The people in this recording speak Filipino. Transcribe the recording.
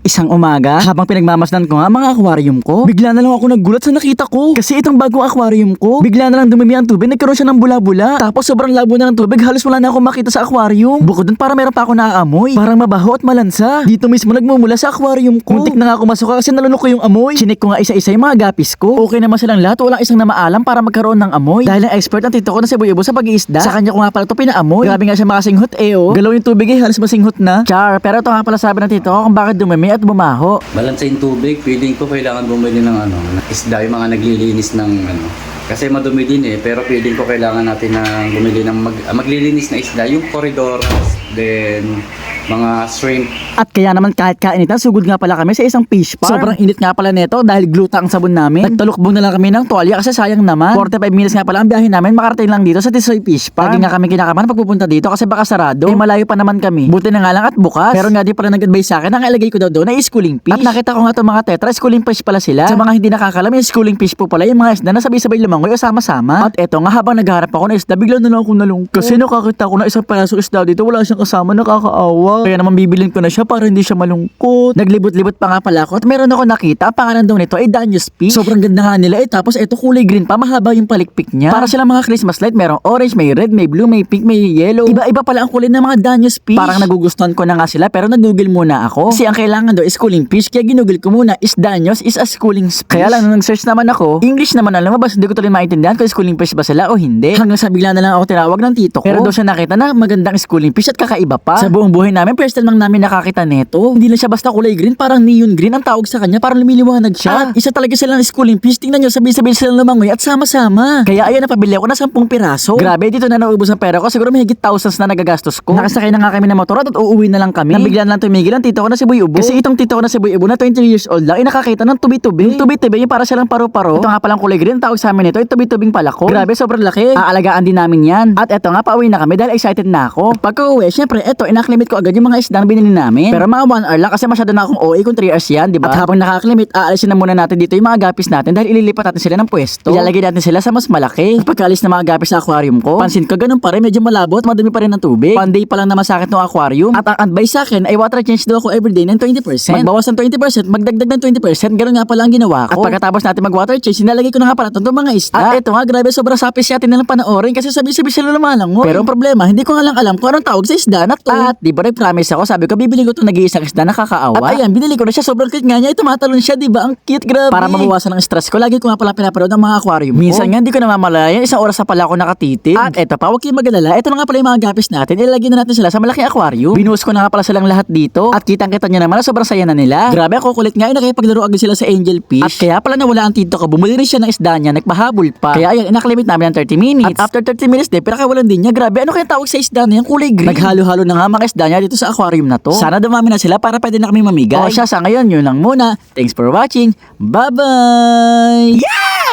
Isang umaga, habang pinagmamasdan ko nga mga aquarium ko, bigla na lang ako nagulat sa nakita ko. Kasi itong bagong aquarium ko, bigla na lang dumami ang tubig, nagkaroon siya ng bula-bula. Tapos sobrang labo na ng tubig, halos wala na ako makita sa aquarium. Bukod dun, para meron pa ako naaamoy. Parang mabaho at malansa. Dito mismo nagmumula sa aquarium ko. Muntik na nga ako masuka kasi nalunok ko yung amoy. Chinik ko nga isa-isa yung mga gapis ko. Okay naman silang lahat, walang isang na maalam para magkaroon ng amoy. Dahil ang expert ang tito ko na si Buyo sa pag-iisda. Sa kanya ko nga pala ito pinaamoy. Grabe nga siya makasinghot eh oh. Galaw yung tubig eh, halos masinghot na. Char, pero ito nga pala sabi ng tito ko kung bakit dumami at bumaho. Balansa yung tubig, feeling ko kailangan bumili ng ano, isda, yung mga naglilinis ng ano. Kasi madumi din eh, pero feeling ko kailangan natin na bumili ng mag, maglilinis na isda, yung corridoras, then mga shrimp. At kaya naman kahit kainitan, sugod nga pala kami sa isang fish farm. Sobrang init nga pala nito dahil gluta ang sabon namin. Nagtalukbong na lang kami ng tuwalya kasi sayang naman. 45 minutes nga pala ang biyahe namin, makarating lang dito sa Tisoy Fish Farm. Lagi nga kami kinakaman pagpupunta dito kasi baka sarado. Eh malayo pa naman kami. Buti na nga lang at bukas. Pero nga di pala nag-advise sa akin, ang ilagay ko daw doon ay schooling fish. At nakita ko nga itong mga tetra, schooling fish pala sila. Sa mga hindi nakakalam, yung schooling fish po pala yung mga isda na sabay-sabay lumangoy o sama-sama. At eto nga habang naghaharap ako ng isda, bigla na lang ako nalungkot. Kasi nakakita ko na isang pirasong isda dito, wala siyang kasama, nakakaawa. Kaya naman bibilin ko na siya para hindi siya malungkot. Naglibot-libot pa nga pala ako at meron ako nakita, ang pangalan daw nito ay Danius Fish. Sobrang ganda nga nila eh, tapos eto kulay green pa, mahaba yung palikpik niya. Para sila mga Christmas light, merong orange, may red, may blue, may pink, may yellow. Iba-iba pala ang kulay ng mga Danius Fish. Parang nagugustuhan ko na nga sila pero nag-google muna ako. Kasi ang kailangan daw is schooling fish, kaya ginugol ko muna is Danius is a schooling fish. Kaya lang nung nag-search naman ako, English naman ang lumabas, hindi ko tuloy maintindihan kung schooling fish ba sila o hindi. Hanggang sa bigla na lang ako tinawag ng tito ko. Pero doon siya nakita na magandang schooling fish at kakaiba pa. Sa buong buhay namin, first time lang namin nakakita neto. Hindi lang siya basta kulay green, parang neon green ang tawag sa kanya, parang lumiliwanag siya. At isa talaga silang schooling fish. Tingnan nyo, sabi-sabi silang lumangoy at sama-sama. Kaya ayan, napabili ako na 10 piraso. Grabe, dito na naubos ang pera ko. Siguro may higit thousands na nagagastos ko. Nakasakay na nga kami ng motor at uuwi na lang kami. Nabigla na lang tumigil ang tito ko na si Boy Ubo. Kasi itong tito ko na si Boy Ubo na 20 years old lang, ay nakakita ng tubi-tubi. Yung tubi-tubi, yung para silang paro-paro. Ito nga palang kulay green, tawag sa amin ito, ay tubi-tubing palako. Grabe, sobrang laki. Aalagaan din namin yan. At eto nga, pauwi na kami dahil excited na ako. At pagka uwi, syempre, eto, inaklimit ko agad yung mga isdang binili namin. Pero mga 1 hour lang kasi masyado na akong OA kung 3 hours yan, di ba? At habang nakaklimit, aalisin na muna natin dito yung mga gapis natin dahil ililipat natin sila ng pwesto. Ilalagay natin sila sa mas malaki. At pagkaalis ng mga gapis sa aquarium ko, pansin ko ganun pa rin, medyo malabo at madumi pa rin ang tubig. Panday pa lang naman sa akin ng aquarium. At ang advice sa akin ay water change daw ako everyday ng 20%. Magbawas ng 20%, magdagdag ng 20%, ganun nga pala ang ginawa ko. At pagkatapos natin mag water change, sinalagay ko na nga pala itong mga isda. At eto nga, grabe sobrang sapis siya nalang panoorin kasi sabi-sabi sila lumalangoy. Pero ang problema, hindi ko nga lang alam kung anong tawag sa isda na to. At di ba nag-promise ako, sabi ko bibili ko itong nag-iisang isda na kakaawa. At ayan, binili ko na siya, sobrang cute nga niya, tumatalon siya, di ba? Ang cute, grabe. Para mabawasan ang stress ko, lagi ko nga pala pinapanood ang mga aquarium. Minsan nga, hindi ko namamalayan, isang oras na pala ako nakatitig. At eto pa, huwag kayong magalala, ito na nga pala yung mga gapis natin, ilalagay na natin sila sa malaking aquarium. Binuhos ko na nga pala silang lahat dito. At kitang-kita niyo naman na sobrang saya na nila. Grabe, ako kulit nga, eh, nakipaglaro agad sila sa angel fish. At kaya pala nawala ang tito ko, bumili rin siya ng isda niya, nagpahabol pa. Kaya ayan, inaklimit namin ng 30 minutes. At after 30 minutes din, pinakawalan din niya. Grabe, ano kaya tawag sa isda na yan? Kulay green. Naghalo-halo na nga mga isda niya dito sa aquarium na to. Sana dumami na sila para pwede na kami mamigay. O siya, sa ngayon, yun lang muna. Thanks for watching. Bye-bye! Yeah!